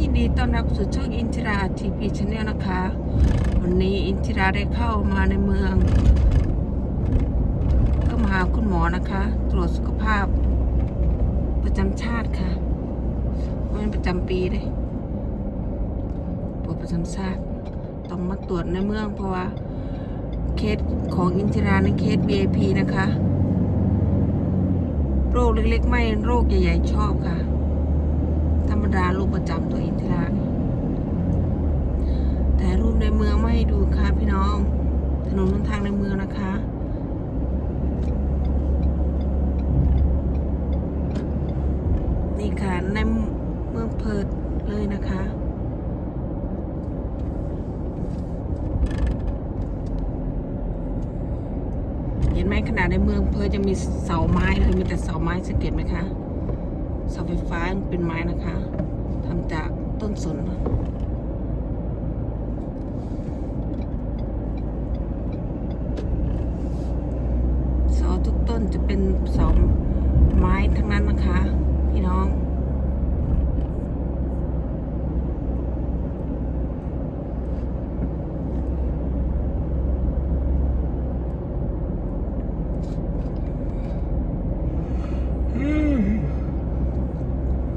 ยินดีต้อนรับสู่ช่องอินทิราทีพีชาแนลนะคะ วันนี้อินทิราได้เข้ามาในเมืองเพื่อมาหาคุณหมอนะคะ ตรวจสุขภาพ ประจำชาติค่ะไม่เป็นประจำปีเลยตรวจประจำชาติ ต้องมาตรวจในเมืองเพราะว่าเคสของอินทิราในเคส VIP นะคะ โรคเล็กๆ ไม่โรคใหญ่ๆชอบค่ะ รรมดารูปประจำตัวอินทิราแต่รูปในเมืองไม่ให้ดูค่ะพี่น้อง ถนนหนทางในเมืองนะคะนี่ค่ะในเมืองเพิร์ดเลยนะคะ เห็นไหมขนาดในเมืองเพิร์ดยังมีเสาไม้เลยมีแต่เสาไม้สังเกตไหมคะ เสาไฟฟ้ายังเป็นไม้นะคะทำจากต้นสน เสาทุกต้นจะเป็นเสาไม้ทั้งนั้นนะคะ พี่น้อง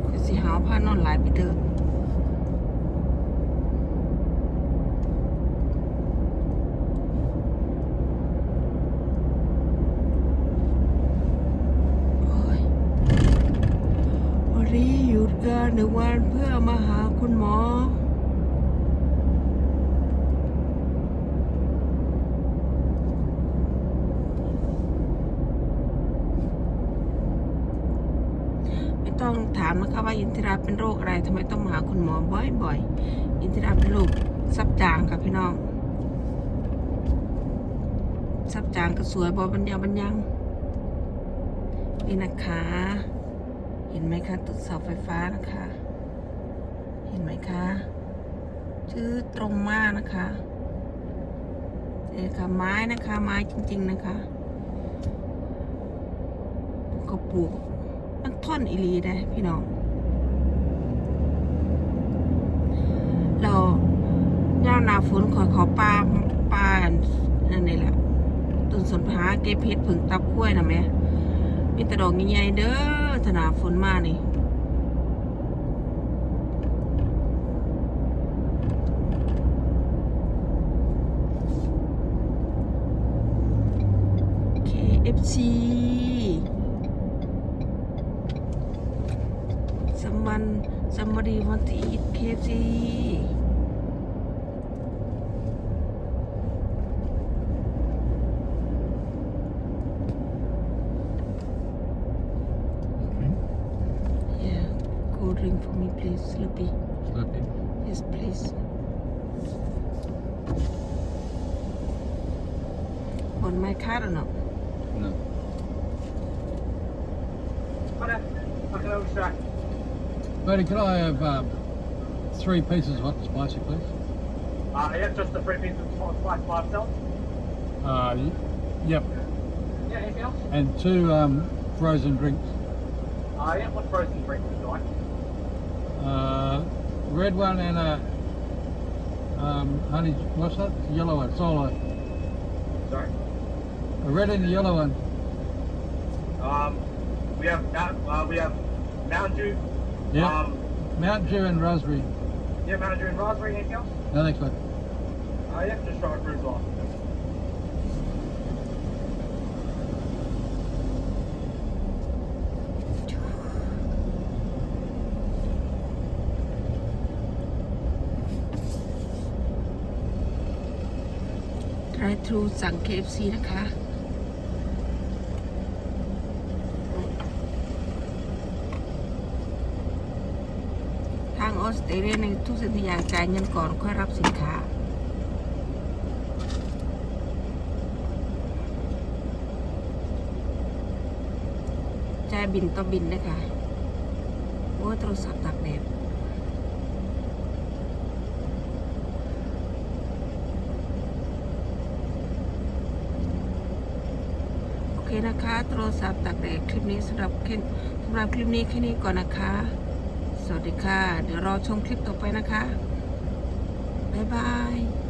คือสิหาวผ้านอนหลายไป เถอะโอ้ยวันนี้หยุดงานหนึ่งวันเพื่อมาหาคุณหมอ ต้องถามนะคะว่าอินทิราเป็นโรคอะไรทำไมต้องมาหาคุณหมอบ่อยๆ อินทิราเป็นโรคซับจางค่ะพี่น้องซับจางก็สวยบอบรรยาบรรยังนี่นะคะ เห็นไหมคะตุดเสาไฟฟ้านะคะ เห็นไหมคะชื่อตรงมากนะคะนี่ค่ะไม้นะคะ ไม้จริง ๆ นะคะก็ปลูก ท่อนอีลีได้พี่น้องเราย่าหนาฝนขอขอปลาปลานั่นนี่แหละต้นสนผาเก็บเพชรผึ่งตับกล้วยนะแม่มีต่ดอกใหญ่ๆเด้อถนาฝนมานี่ KFC someone somebody want to eat KFC yeah cold drink for me please Slurpee Slurpee. yes please. On my card or not? No. Hiya, I can help Buddy, could I have um, three pieces of hot and spicy, please? Uh, yeah, just the three pieces of hot spice by itself. Uh, yep. Yeah, anything else? And two um, frozen drinks. Uh, yeah, what frozen drink would you like? Uh, red one and a um, honey. What's that? Yellow one. Solo. Sorry. A red and a yellow one. Um, we have Mount, uh, we have Mountain Dew. Yeah. Um, Mountain Dew and raspberry. yeah, Mountain Dew and raspberry. Anything else? No, thanks, bud. Uh, yeah, just try fruit as well. drive thru สั่ง KFC นะคะ ออสเตรเลียในทุกสิ่งทุกอย่างจ่ายเงินก่อนค่อยรับสินค้าจ่ายบินต่อบินนะคะโอ้โทรศัพท์ตากแดดโอเคนะคะโทรศัพท์ตักแดดคลิปนี้สำหรับแค่สำหรับคลิปนี้แค่นี้ก่อนนะคะ สวัสดีค่ะ เดี๋ยวรอชมคลิปต่อไปนะคะ บ๊ายบาย